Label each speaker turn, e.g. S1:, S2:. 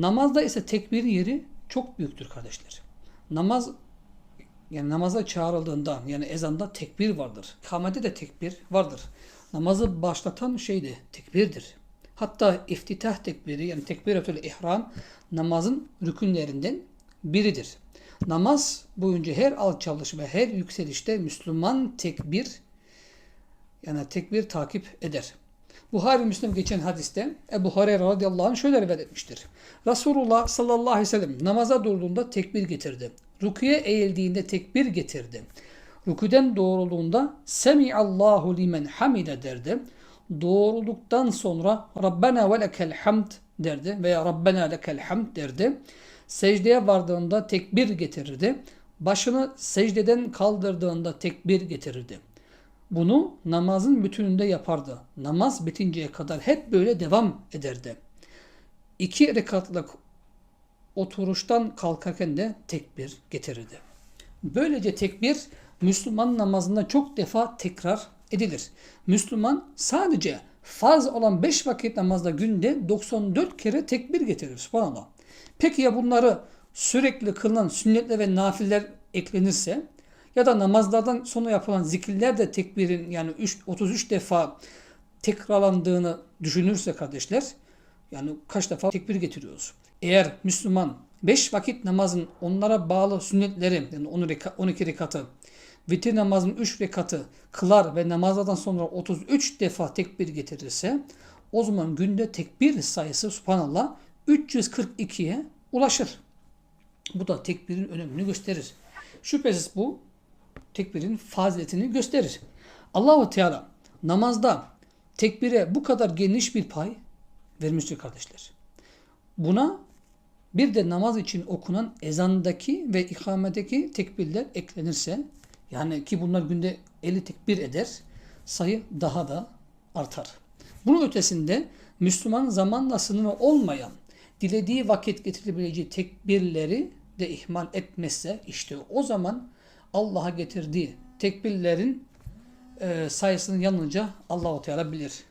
S1: Namazda ise tekbirin yeri çok büyüktür kardeşler. Namaz yani namaza çağrıldığında yani ezanda tekbir vardır. Kamete de tekbir vardır. Namazı başlatan şey de tekbirdir. Hatta iftitah tekbiri yani tekbiratül ihram namazın rükünlerinden biridir. Namaz boyunca her alçalış ve her yükselişte Müslüman tekbir yani tekbir takip eder. Buhari Müslim geçen hadiste Ebu Hureyre radıyallahu anh şöyle rivayet etmiştir. Resulullah sallallahu aleyhi ve sellem namaza durduğunda tekbir getirdi. Rüküye eğildiğinde tekbir getirdi. Rüküden doğrulduğunda Semiallahu limen hamide derdi. Doğrulduktan sonra Rabbena ve lekel hamd derdi veya Rabbena lekel hamd derdi. Secdeye vardığında tekbir getirirdi. Başını secdeden kaldırdığında tekbir getirirdi. Bunu namazın bütününde yapardı. Namaz bitinceye kadar hep böyle devam ederdi. İki rekatlık oturuştan kalkarken de tekbir getirirdi. Böylece tekbir Müslüman namazında çok defa tekrar edilir. Müslüman sadece farz olan 5 vakit namazda günde 94 kere tekbir getirir. Subhanallah. Peki ya bunları sürekli kılınan sünnetle ve nafiller eklenirse ya da namazlardan sonra yapılan zikirler de tekbirin yani 3, 33 defa tekrarlandığını düşünürse kardeşler yani kaç defa tekbir getiriyoruz. Eğer Müslüman 5 vakit namazın onlara bağlı sünnetleri yani 10 reka, 12 rekatı vitir namazın 3 rekatı kılar ve namazlardan sonra 33 defa tekbir getirirse o zaman günde tekbir sayısı subhanallah 342'ye ulaşır. Bu da tekbirin önemini gösterir. Şüphesiz bu tekbirin faziletini gösterir. Allahu Teala namazda tekbire bu kadar geniş bir pay vermiştir kardeşler. Buna bir de namaz için okunan ezandaki ve ikamedeki tekbirler eklenirse yani ki bunlar günde 50 tekbir eder sayı daha da artar. Bunun ötesinde Müslüman zamanla sınırı olmayan dilediği vakit getirebileceği tekbirleri de ihmal etmezse işte o zaman Allah'a getirdiği tekbirlerin e, sayısının yanınca Allahu Teala bilir.